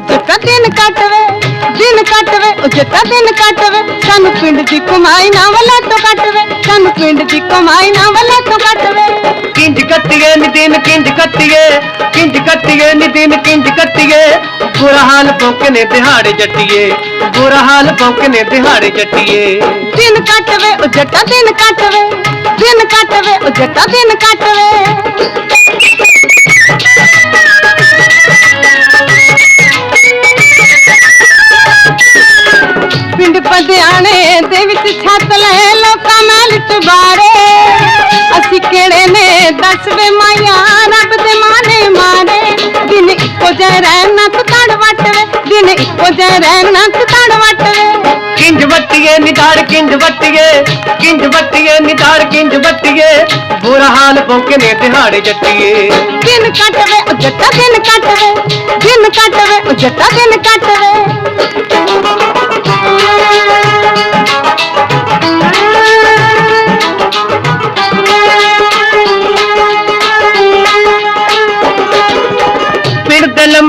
ਜਿੱਤਾ ਦਿਨ ਕੱਟਵੇ ਦਿਨ ਕੱਟਵੇ ਉਹ ਜਿੱਤਾ ਦਿਨ ਕੱਟਵੇ ਸਾਨੂੰ ਪਿੰਡ ਦੀ ਕਮਾਈ ਨਾ ਵਲਾ ਤੋਂ ਕੱਟਵੇ ਸਾਨੂੰ ਪਿੰਡ ਦੀ ਕਮਾਈ ਨਾ ਵਲਾ ਤੋਂ ਕੱਟਵੇ ਕਿੰਜ ਕੱਟੀਏ ਨੀ ਦਿਨ ਕਿੰਜ ਕੱਟੀਏ ਕਿੰਜ ਕੱਟੀਏ ਨੀ ਦਿਨ ਕਿੰਜ ਕੱਟੀਏ बुरा हाल पौकने दिहाड़े जटिए बुरा हाल पौकने दिहाड़े जटिए दिन कटवे जटा दिन कटवे दिन कटवे जटा दिन कटवे ਪਧਿਆਣੇ ਦੇ ਵਿੱਚ ਛੱਤ ਲੈ ਲੋਕਾਂ ਨਾਲ ਟਬਾਰੇ ਅਸੀਂ ਕਿਹੜੇ ਨੇ? ਦੱਸ ਵੇ ਮਾਇਆ ਰੱਬ ਦੇ ਮਾਨੇ ਮਾਰੇ। ਦਿਨ ਇੱਕੋ ਜਿਹਾ ਰਹਿਣਾ ਤੜ ਵਟਵੇ। ਦਿਨ ਇੱਕੋ ਜਿਹਾ ਰਹਿਣਾ ਤੜ ਵਟਵੇ। ਕਿੰਜ ਵੱਟੀਏ ਨਿਧਾਰ ਕਿੰਜ ਵੱਟੀਏ? ਕਿੰਜ ਵੱਟੀਏ ਨਿਧਾਰ ਕਿੰਜ ਵੱਟੀਏ? ਬੁਰਾ ਹਾਲ ਭੌਂਕੇ ਨੇ ਦਿਹਾੜੇ ਜੱਟੀਏ। ਦਿਨ ਕੱਟਵੇ ਉਹ ਜੱਟਾ ਦਿਨ ਕੱਟਵੇ। ਦਿਨ ਕੱਟਵੇ ਉਹ ਜੱਟਾ ਦਿਨ ਕੱਟਵੇ।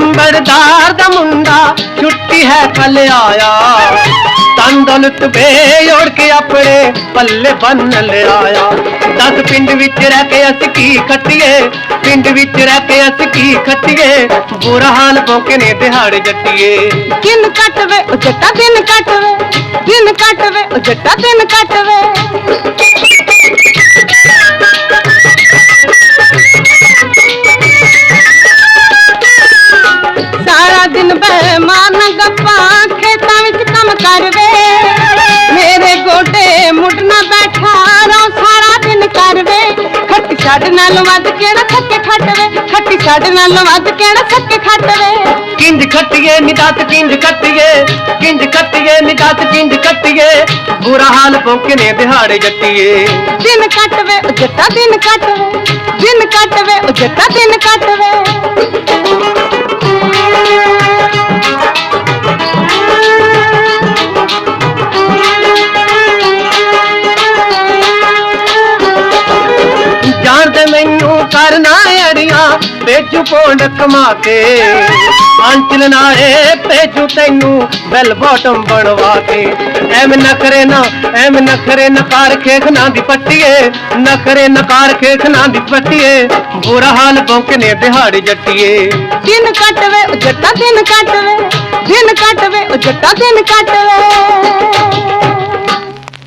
ਪਿੰਡ ਦਾ ਮੁੰਡਾ ਛੁੱਟੀ ਹੈ ਕੱਲ ਆਇਆ। ਤੰਦਲਤ ਓੜ ਕੇ ਆਪਣੇ ਪੱਲੇ ਬੰਨ ਲਿਆਇਆ। ਦਸ ਪਿੰਡ ਵਿੱਚ ਰਹਿ ਕੇ ਅਸੀਂ ਕੀ ਖੱਟੀਏ? ਪਿੰਡ ਵਿੱਚ ਰਹਿ ਕੇ ਅਸੀਂ ਕੀ ਖੱਟੀਏ? ਬੁਰਾ ਹਾਲ ਬੋਕੇ ਨੇ ਦਿਹਾੜੇ ਜੱਟੀਏ। ਕਿੰਨ ਕੱਟਵੇ, ਉਹ ਜੱਟਾ ਦਿਨ ਕੱਟਵੇ। ਦਿਨ ਕੱਟਵੇ, ਉਹ ਜੱਟਾ ਦਿਨ ਕੱਟਵੇ। करवे मेरे गोडे मुटना बैठा रो सारा दिन करवे खट्टी नाल वद केड़ा खटवे खट्टी नाल वद केड़ा खटवे किंज निदात किंज किंज निदात किंज बुरा हाल पोके ने दिहाड़े जट्टिए दिन कटवे जट्टा दिन कटवे। दिन कटवे जट्टा दिन कटवे। ਭੇਜੂ ਪੌਂਡ ਕਮਾ ਕੇ। ਅੰਚਲ ਨਾਏ ਭੇਜੂ ਤੈਨੂੰ ਬੈਲ ਬਾਟਮ ਬਣਵਾ ਕੇ। ਐਵੇਂ ਨਖਰੇ ਨਾ, ਐਵੇਂ ਨਖਰੇ ਨਕਾਰ ਖੇਖਣਾ ਦੀ ਪੱਟੀਏ। ਨਖਰੇ ਨਕਾਰ ਖੇਖਣਾ ਦੀ ਪੱਟੀਏ। ਬੁਰਾ ਹਾਲ ਭੌਂਕੇ ਦਿਹਾੜੀ ਜੱਟੀਏ। ਦਿਨ ਕੱਟਵੇ, ਉਹ ਜੱਟਾ ਦਿਨ ਕੱਟਵੇ। ਦਿਨ ਕੱਟਵੇ, ਉਹ ਜੱਟਾ ਦਿਨ ਕੱਟਵੇ।